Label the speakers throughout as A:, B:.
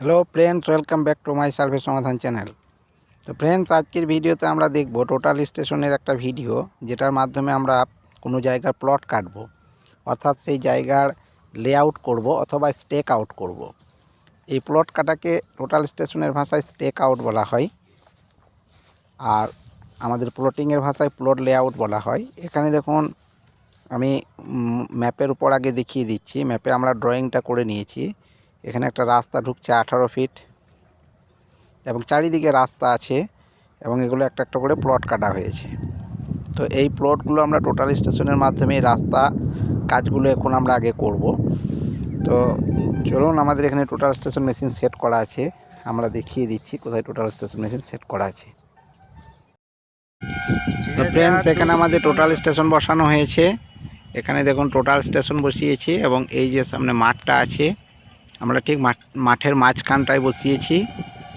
A: Hello friends welcome back to my service সমাধান channel তো friends আজকের ভিডিওতে আমরা দেখব টোটাল স্টেশনের একটা ভিডিও যেটার মাধ্যমে আমরা কোনো জায়গার প্লট কাটব, অর্থাৎ সেই জায়গার লেআউট করব অথবা স্টেক আউট করব। এই প্লট কাটাকে টোটাল স্টেশনের ভাষায় স্টেক আউট বলা হয়, আর আমাদের প্লটিংয়ের ভাষায় প্লট লেআউট বলা হয়। এখানে দেখুন, আমি ম্যাপের উপর আগে দেখিয়ে দিচ্ছি। ম্যাপে আমরা ড্রয়িংটা করে নিয়েছি। এখানে একটা রাস্তা ঢুকছে আঠারো ফিট এবং চারিদিকে রাস্তা আছে এবং এগুলো একটা একটা করে প্লট কাটা হয়েছে। তো এই প্লটগুলো আমরা টোটাল স্টেশনের মাধ্যমে রাস্তা কাজগুলো এখন আমরা আগে করব। তো চলুন আমাদের এখানে টোটাল স্টেশন মেশিন সেট করা আছে। আমরা দেখিয়ে দিচ্ছি কোথায় টোটাল স্টেশন মেশিন সেট করা আছে। তো ফ্রেন্ডস এখানে আমাদের টোটাল স্টেশন বসানো হয়েছে। এখানে দেখুন টোটাল স্টেশন বসিয়েছি এবং এই যে সামনে মাঠটা আছে আমরা ঠিক মাঠ- মাঠের মাঝখানটায় বসিয়েছি।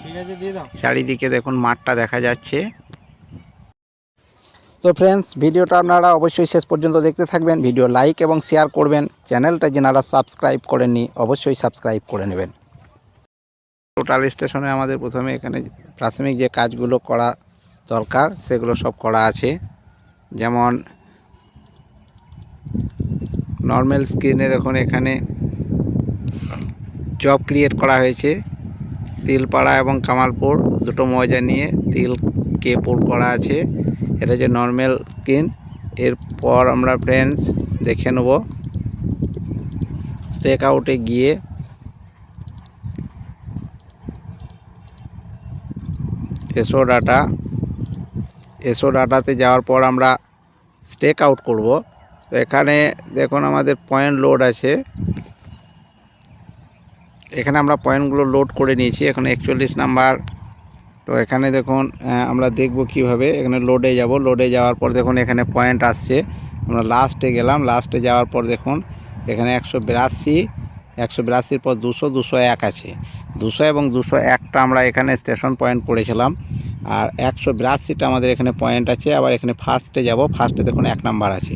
B: ঠিক আছে দিয়ে দাও।
A: চারিদিকে দেখুন মাঠটা দেখা যাচ্ছে। তো ফ্রেন্ডস ভিডিওটা আপনারা অবশ্যই শেষ পর্যন্ত দেখতে থাকবেন। ভিডিও লাইক এবং শেয়ার করবেন। চ্যানেলটা যারা সাবস্ক্রাইব করেননি অবশ্যই সাবস্ক্রাইব করে নেবেন। টোটাল স্টেশনে আমাদের প্রথমে এখানে প্রাথমিক যে কাজগুলো করা দরকার সেগুলো সব করা আছে। যেমন নর্মাল স্ক্রিনে দেখুন এখানে জব ক্রিয়েট করা হয়েছে। তিলপাড়া এবং কামালপুর দুটো মজা নিয়ে তিল কে কেপুর করা আছে। এটা যে নর্মাল স্ক্রিন এরপর আমরা ফ্রেন্ডস দেখে নেব। স্টেক আউটে গিয়ে এসো ডাটা এসো ডাটাতে যাওয়ার পর আমরা স্টেক আউট করব। তো এখানে দেখুন আমাদের পয়েন্ট লোড আছে। এখানে আমরা পয়েন্টগুলো লোড করে নিয়েছি, এখন একচল্লিশ নাম্বার। তো এখানে দেখুন আমরা দেখব কীভাবে এখানে লোডে যাব। লোডে যাওয়ার পর দেখুন, এখানে পয়েন্ট আসছে। আমরা লাস্টে গেলাম। লাস্টে যাওয়ার পর দেখুন, এখানে একশো বিরাশি, একশো বিরাশির পর দুশো দুশো এক আছে। দুশো এবং দুশো একটা আমরা এখানে স্টেশন পয়েন্ট করেছিলাম। আর একশো বিরাশিটা আমাদের এখানে পয়েন্ট আছে। আবার এখানে ফার্স্টে যাব। ফার্স্টে দেখুন, এক নাম্বার আছে।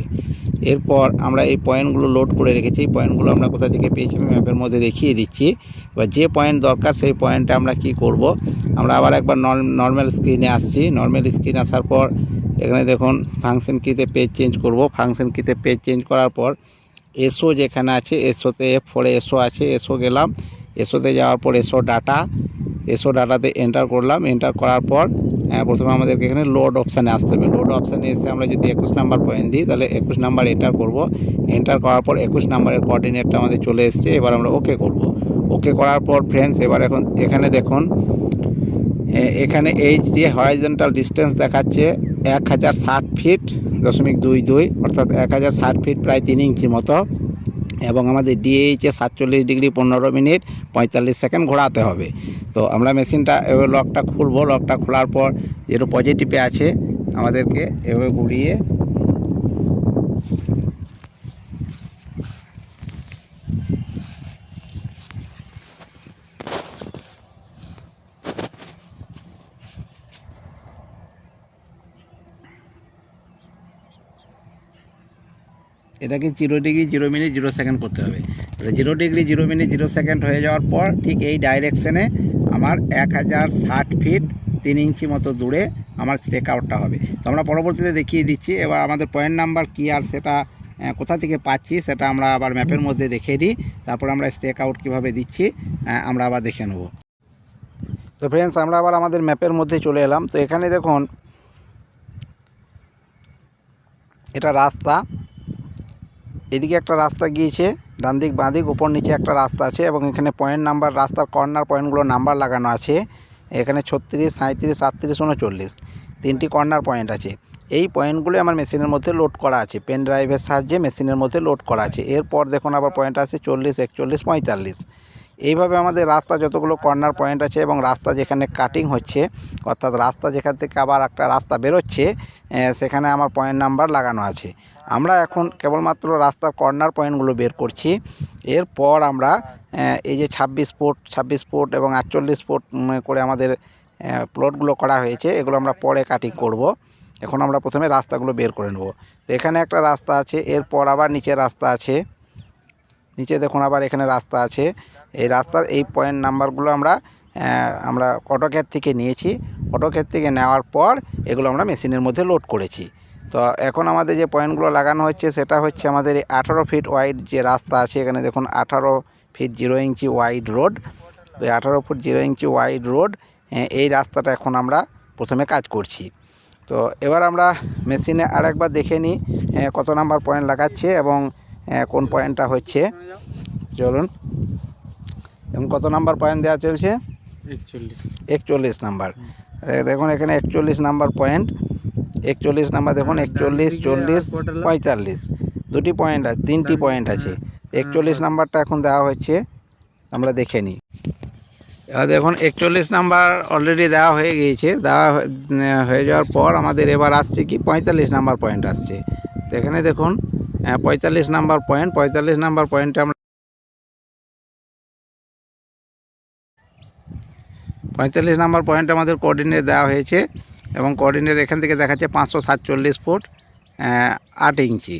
A: এরপর আমরা এই পয়েন্টগুলো লোড করে রেখেছি। এই পয়েন্টগুলো আমরা কোথা থেকে পেয়েছি আমি ম্যাপের মধ্যে দেখিয়ে দিচ্ছি। এবার যে পয়েন্ট দরকার সেই পয়েন্টে আমরা কি করব? আমরা আবার একবার নর্মাল স্ক্রিনে আসছি। নর্মাল স্ক্রিন আসার পর এখানে দেখুন ফাংশন কিতে পেজ চেঞ্জ করব। ফাংশন কিতে পেজ চেঞ্জ করার পর এসও যেখানে আছে এসওতে এফ ফোরে এসও আছে এসও গেলাম। এসওতে যাওয়ার পর এসও ডাটা এসও ডাটাতে এন্টার করলাম। এন্টার করার পর হ্যাঁ, প্রথমে আমাদেরকে এখানে লোড অপশানে আসতে হবে। লোড অপশানে এসে আমরা যদি একুশ নাম্বার পয়েন্ট দিই তাহলে একুশ নাম্বার এন্টার করব। এন্টার করার পর একুশ নাম্বারের কোঅর্ডিনেটটা আমাদের চলে এসছে। এবার আমরা ওকে করব। ওকে করার পর ফ্রেন্ডস এবার এখন এখানে দেখুন এখানে এই যে হরাইজেন্টাল ডিস্টেন্স দেখাচ্ছে এক হাজার ষাট ফিট দশমিক দুই দুই অর্থাৎ এক হাজার ষাট ফিট প্রায় তিন ইঞ্চি মতো। এবং আমাদের ডিএইচে সাতচল্লিশ ডিগ্রি পনেরো মিনিট পঁয়তাল্লিশ সেকেন্ড ঘোরাতে হবে। তো আমরা মেশিনটা এবার লকটা খুলবো, লকটা খোলার পর যেটা পজিটিভে আছে, আমাদেরকে এভাবে ঘুরিয়ে এটাকে zero degree zero minute zero second করতে হবে। এবার zero degree zero minute zero second হয়ে যাওয়ার পর ঠিক এই ডাইরেকশানে আমার এক হাজার ষাট ফিট তিন ইঞ্চি মতো দূরে আমার স্টেক আউটটা হবে। তো আমরা পরবর্তীতে দেখিয়ে দিচ্ছি। এবার আমাদের পয়েন্ট নাম্বার কী আর সেটা কোথা থেকে পাচ্ছি সেটা আমরা আবার ম্যাপের মধ্যে দেখে দিই। তারপর আমরা স্টেক আউট কীভাবে দিচ্ছি আমরা আবার দেখে নেব। তো ফ্রেন্ডস আমরা আবার আমাদের ম্যাপের মধ্যে চলে এলাম। তো এখানে দেখুন, এটা রাস্তা। এদিকে একটা রাস্তা গিয়েছে ডান দিক বাঁ দিক উপর নিচে একটা রাস্তা আছে এবং এখানে পয়েন্ট নাম্বার রাস্তার কর্নার পয়েন্টগুলো নাম্বার লাগানো আছে। এখানে ছত্রিশ সাঁত্রিশ আটত্রিশ, উনচল্লিশ। তিনটি কর্নার পয়েন্ট আছে। এই পয়েন্টগুলো আমার মেশিনের মধ্যে লোড করা আছে। পেন ড্রাইভের সাহায্যে মেশিনের মধ্যে লোড করা আছে। এরপর দেখুন আবার পয়েন্ট আছে চল্লিশ, একচল্লিশ, পঁয়তাল্লিশ। এইভাবে আমাদের রাস্তা যতগুলো কর্নার পয়েন্ট আছে এবং রাস্তা যেখানে কাটিং হচ্ছে, অর্থাৎ রাস্তা যেখান থেকে আবার একটা রাস্তা বেরোচ্ছে সেখানে আমার পয়েন্ট নাম্বার লাগানো আছে। আমরা এখন কেবলমাত্র রাস্তার কর্নার পয়েন্টগুলো বের করছি। এরপর আমরা এই যে ছাব্বিশ ফুট ছাব্বিশ ফুট এবং আটচল্লিশ ফুট করে আমাদের প্লটগুলো করা হয়েছে, এগুলো আমরা পরে কাটিং করব। এখন আমরা প্রথমে রাস্তাগুলো বের করে নেব। তো এখানে একটা রাস্তা আছে, এরপর আবার নিচে রাস্তা আছে। নিচে দেখুন আবার এখানে রাস্তা আছে। এই রাস্তার এই পয়েন্ট নাম্বারগুলো আমরা আমরা অটোক্যাট থেকে নিয়েছি। অটোক্যাট থেকে নেওয়ার পর এগুলো আমরা মেশিনের মধ্যে লোড করেছি। তো এখন আমাদের যে পয়েন্টগুলো লাগানো হচ্ছে সেটা হচ্ছে আমাদের এই আঠারো ফিট ওয়াইড যে রাস্তা আছে এখানে দেখুন আঠারো feet zero inch wide road তো এই আঠারো foot zero inch wide road এই রাস্তাটা এখন আমরা প্রথমে কাজ করছি। তো এবার আমরা মেশিনে আরেকবার দেখে নিই কত নাম্বার পয়েন্ট লাগাচ্ছে এবং কোন পয়েন্টটা হচ্ছে। চলুন এবং কত নাম্বার পয়েন্ট দেওয়া চলছে?
B: একচল্লিশ।
A: একচল্লিশ নাম্বার। দেখুন এখানে একচল্লিশ নাম্বার পয়েন্ট একচল্লিশ নাম্বার দেখুন
B: হ্যাঁ,
A: একচল্লিশ চল্লিশ পঁয়তাল্লিশ। দুটি পয়েন্ট আছে তিনটি পয়েন্ট আছে।
B: হ্যাঁ,
A: একচল্লিশ
B: হ্যাঁ।
A: নাম্বারটা এখন দেওয়া হচ্ছে আমরা দেখে নিই। এবার দেখুন একচল্লিশ নাম্বার অলরেডি দেওয়া হয়ে গিয়েছে দেওয়া হয়ে- যাওয়ার পর আমাদের এবার আসছে কি পঁয়তাল্লিশ নাম্বার পয়েন্ট আসছে। তো এখানে দেখুন পঁয়তাল্লিশ নাম্বার পয়েন্ট পঁয়তাল্লিশ নাম্বার পয়েন্টে আমরা পঁয়তাল্লিশ নাম্বার পয়েন্ট আমাদের কোঅর্ডিনেট দেওয়া হয়েছে। এবং কোঅর্ডিনেট এখান থেকে দেখাচ্ছে পাঁচশো সাতচল্লিশ ফুট আট ইঞ্চি।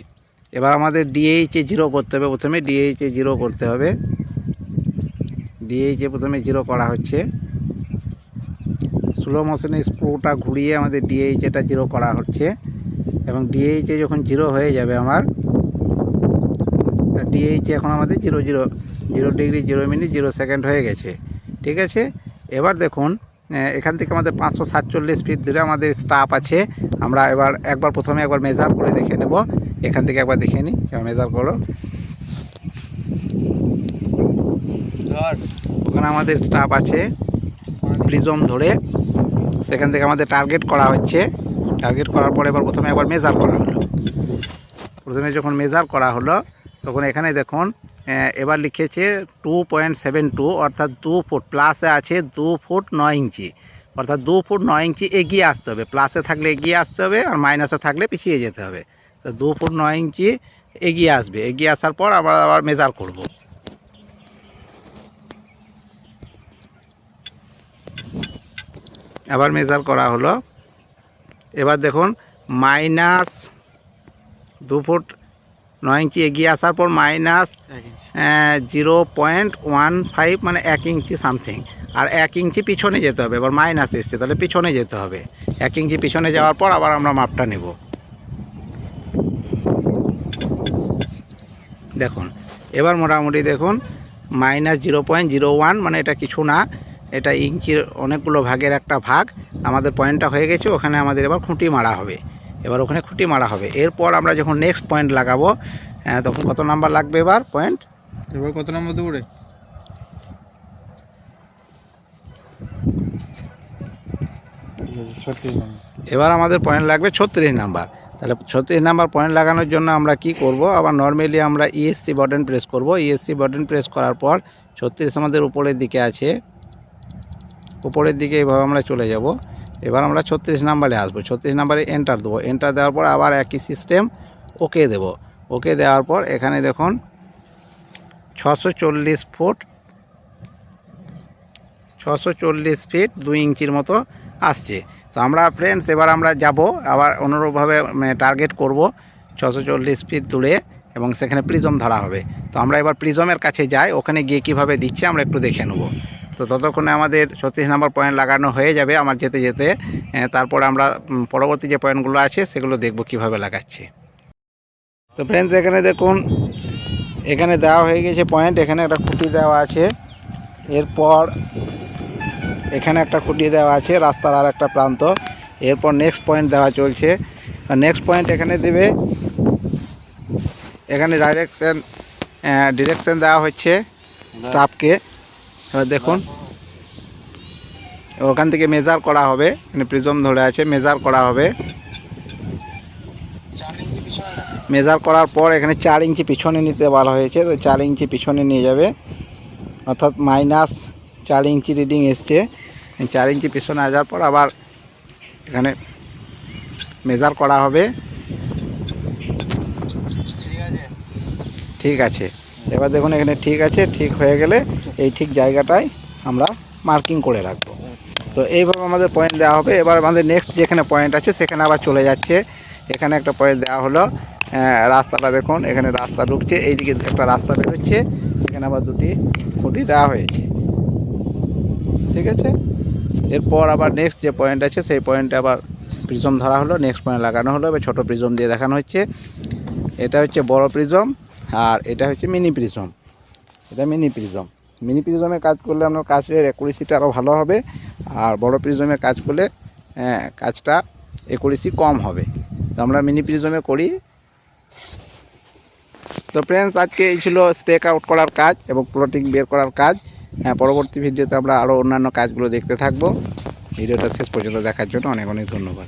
A: এবার আমাদের ডিএইচে জিরো করতে হবে প্রথমে ডিএইচে জিরো করতে হবে। ডিএইচে প্রথমে জিরো করা হচ্ছে। স্লো মোশনে স্ক্রুটা ঘুরিয়ে আমাদের ডিএইচেটা জিরো করা হচ্ছে। এবং ডিএইচে যখন জিরো হয়ে যাবে আমার ডিএইচে এখন আমাদের zero zero zero degree zero minute zero second হয়ে গেছে। ঠিক আছে? এবার দেখুন এখান থেকে আমাদের পাঁচশো সাতচল্লিশ ফিট দূরে আমাদের স্টাফ আছে। আমরা এবার, একবার প্রথমে একবার মেজার করে দেখে নেব। এখান থেকে একবার দেখে নিই মেজার করো। ওখানে আমাদের স্টাফ আছে, প্রিজম ধরে। সেখান থেকে আমাদের টার্গেট করা হচ্ছে। টার্গেট করার পরে এবার প্রথমে একবার মেজার করা হলো। প্রথমে যখন মেজার করা হলো, তখন এখানে দেখুন এবার লিখেছে টু পয়েন্ট সেভেন টু অর্থাৎ দু ফুট প্লাসে আছে দু ফুট নয় ইঞ্চি। অর্থাৎ দু ফুট নয় ইঞ্চি এগিয়ে আসতে হবে। প্লাসে থাকলে এগিয়ে আসতে হবে আর মাইনাসে থাকলে পিছিয়ে যেতে হবে। তো দু ফুট নয় ইঞ্চি এগিয়ে আসবে। এগিয়ে আসার পর আমরা আবার মেজার করব। আবার মেজার করা হলো। এবার দেখুন মাইনাস দু ফুট নয় ইঞ্চি এগিয়ে আসার পর minus zero point one five মানে এক ইঞ্চি সামথিং। আর এক ইঞ্চি পিছনে যেতে হবে এবার মাইনাস এসছে তাহলে পিছনে যেতে হবে। এক ইঞ্চি পিছনে যাওয়ার পর আবার আমরা মাপটা নেব। দেখুন এবার মোটামুটি দেখুন minus zero point zero one মানে এটা কিছু না এটা ইঞ্চির অনেকগুলো ভাগের একটা ভাগ। আমাদের পয়েন্টটা হয়ে গেছে ওখানে আমাদের এবার খুঁটি মারা হবে। এবার ওখানে খুঁটি মারা হবে। এরপর আমরা যখন নেক্সট পয়েন্ট লাগাবো আহ, তখন কত নাম্বার লাগবে এবার? পয়েন্ট
B: এবার কত নম্বর ছত্রিশ নম্বর
A: এবার আমাদের পয়েন্ট লাগবে ছত্রিশ নাম্বার তাহলে ছত্রিশ নাম্বার পয়েন্ট লাগানোর জন্য আমরা কি করব? আবার নর্মালি আমরা ইএসসি বাটন প্রেস করব। ইএসসি বাটন প্রেস করার পর ছত্রিশ আমাদের উপরের দিকে আছে। উপরের দিকে এইভাবে আমরা চলে যাব। এবার আমরা ছত্রিশ নাম্বারে আসব। ছত্রিশ নাম্বারে এন্টার দেবো। এন্টার দেওয়ার পর আবার একই সিস্টেম ওকে দেব। ওকে দেওয়ার পর এখানে দেখুন, ছশো চল্লিশ ফুট, ছশো চল্লিশ ফিট দুই ইঞ্চির মতো আসছে। তো আমরা ফ্রেন্ডস এবার আমরা যাব, আবার অনুরূপভাবে মানে টার্গেট করব ছশো চল্লিশ ফিট দূরে এবং সেখানে প্রিজম ধরা হবে। তো আমরা এবার প্রিজমের কাছে যাই, ওখানে গিয়ে কীভাবে দিচ্ছে আমরা একটু দেখে নেব। তো ততক্ষণে আমাদের ছত্রিশ নম্বর পয়েন্ট লাগানো হয়ে যাবে আমার যেতে যেতে। তারপর আমরা পরবর্তী যে পয়েন্টগুলো আছে সেগুলো দেখব কীভাবে লাগাচ্ছে। তো ফ্রেন্ডস এখানে দেখুন, এখানে দেওয়া হয়ে গেছে পয়েন্ট এখানে একটা খুঁটি দেওয়া আছে। এরপর এখানে একটা খুঁটি দেওয়া আছে, রাস্তার আর একটা প্রান্ত। এরপর নেক্সট পয়েন্ট দেওয়া চলছে। নেক্সট পয়েন্ট এখানে দেবে, এখানে ডাইরেকশান ডিরেকশান দেওয়া হচ্ছে স্টাফকে এবার দেখুন। ওখান থেকে মেজার করা হবে। এখানে প্রিজম ধরে আছে, মেজার করা হবে। মেজার করার পর এখানে চার ইঞ্চি পিছনে নিতে বলা হয়েছে, তো চার ইঞ্চি পিছনে নিয়ে যাবে। অর্থাৎ মাইনাস চার ইঞ্চি রিডিং এসছে। চার ইঞ্চি পিছনে আসার পর আবার এখানে মেজার করা হবে। ঠিক আছে। এবার দেখুন এখানে ঠিক আছে, ঠিক হয়ে গেলে এই ঠিক জায়গাটায় আমরা মার্কিং করে রাখব। তো এইভাবে আমাদের পয়েন্ট দেওয়া হবে। এবার আমাদের নেক্সট যেখানে পয়েন্ট আছে, সেখানে আবার চলে যাচ্ছে। এখানে একটা পয়েন্ট দেওয়া হলো। রাস্তাটা দেখুন, এখানে রাস্তা ঢুকছে। এইদিকে একটা রাস্তা বেরোচ্ছে। এখানে আবার দুটি খুঁটি দেওয়া হয়েছে। ঠিক আছে? এরপর আবার নেক্সট যে পয়েন্ট আছে, সেই পয়েন্টে আবার প্রিজম ধরা হলো। নেক্সট পয়েন্ট লাগানো হলো। এবার ছোটো প্রিজম দিয়ে দেখানো হচ্ছে। এটা হচ্ছে বড় প্রিজম আর এটা হচ্ছে মিনি প্রিজম এটা মিনি প্রিজম মিনি প্রিজমে কাজ করলে আপনার কাজের অ্যাকুরেসিটা আরও ভালো হবে আর বড় প্রিজমে কাজ করলে হ্যাঁ, কাজটা অ্যাকুরেসি কম হবে। তো আমরা মিনি প্রিজমে করি। তো ফ্রেন্ডস আজকে এই ছিল স্টেক আউট করার কাজ এবং প্লটিং বের করার কাজ। হ্যাঁ পরবর্তী ভিডিওতে আমরা আরও অন্যান্য কাজগুলো দেখতে থাকব। ভিডিওটা শেষ পর্যন্ত দেখার জন্য অনেক অনেক ধন্যবাদ।